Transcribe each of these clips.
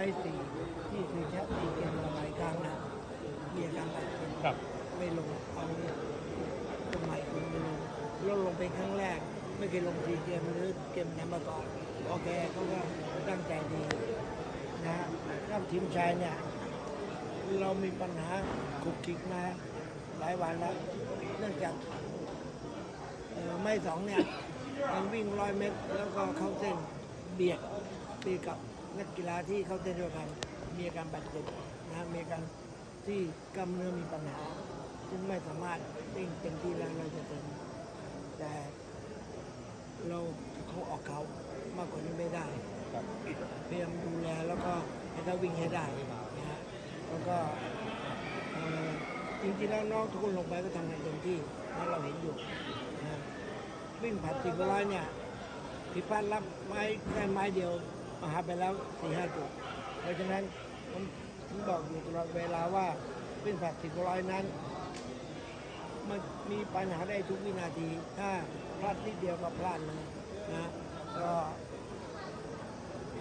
ได้สี่ที่คือแชมป์สี่เกมมาหลายครั้งนะมีอาการบาดเจ็บครับ ไม่ลงเอาตรงไหนคุณไม่ลงลดลงเป็นครั้งแรก ไม่เคยลงสี่เกมหรือเกมไหนมาก่อนโอเคเขาก็ตั้งใจดีนะถ้าทีมชายเนี่ย เรามีปัญหาขุกคิกมาหลายวันแล้ว เนื่องจากเอ่อไม่สองเนี่ยมันวิ่งร้อยเมตร แล้วก็เข้าเส้นเบียดตีกับ นักกีฬาที่เขาเส้นด้วยกันมีอาการบาดเจ็บนะมีอาการที่กล้ามเนื้อมีปัญหาซึ่งไม่สามารถวิ่งเต็มที่แล้วเราจะเป็นแต่เราเขาออกเขามากกว่านี้ไม่ได้ครับพยายามดูแลแล้วก็ให้เขาวิ่งให้ได้นะฮะแล้วก็จริงๆแล้วน้องทุกคนลงไปก็ทำงานเต็มที่นะเราเห็นอยู่นะวิ่งผ่านสิบร้อยเนี่ยผิดพลาดรับไม้แค่ไม้เดียว มาหาไปแล้วสี่ห้าจุด เพราะฉะนั้นผมถึงบอกอยู่ตลอดเวลาว่าวิ่งผ่านสิบร้อยนั้น มันมีปัญหาได้ทุกวินาที ถ้าพลาดนิดเดียวก็พลาดเลยนะก็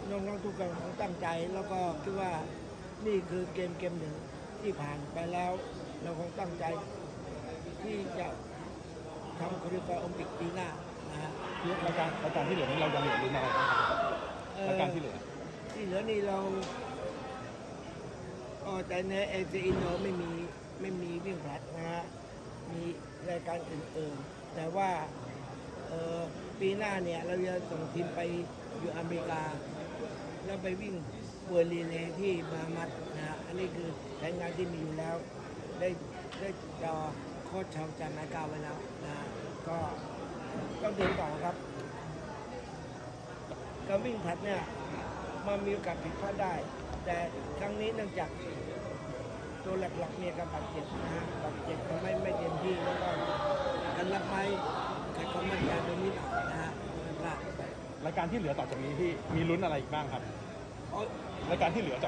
น้องๆทุกคนคงตั้งใจแล้วก็คิดว่านี่คือเกมเกมหนึ่งที่ผ่านไปแล้ว เราคงตั้งใจที่จะทำคริฟาโอลิมปิกปีหน้านะฮะรายการรายการที่เหลือนี้เรายังเหลือลุ้นอะไรบ้างครับ เอ่อรายการที่เหลือ ที่เหลือนี่เราอ๋อแต่ในเอเชียอินโดไม่มีไม่มีวิ่งผลัดนะฮะ มีรายการอื่นๆ แต่ว่าเออปีหน้าเนี่ยเราจะส่งทีมไปอยู่อเมริกา แล้วไปวิ่งเวอร์ลีเลที่บามัดนะฮะอันนี้คือแผนงานที่มีอยู่แล้ว ได้ได้จอโค้ชชาวจานาก้าไว้แล้วนะฮะก็ต้องเดินต่อครับ การวิ่งผลัดเนี่ยมันมีโอกาสผิดพลาดได้ แต่ครั้งนี้เนื่องจากตัวหลักๆมีอาการบาดเจ็บนะฮะบาดเจ็บทำให้ไม่เต็มที่แล้วก็การรับไม้ขัดความมั่นใจไปนิดหน่อยนะฮะไม่พลาดรายการที่เหลือต่อจากนี้ที่มีลุ้นอะไรอีกบ้างครับเอารายการที่เหลือ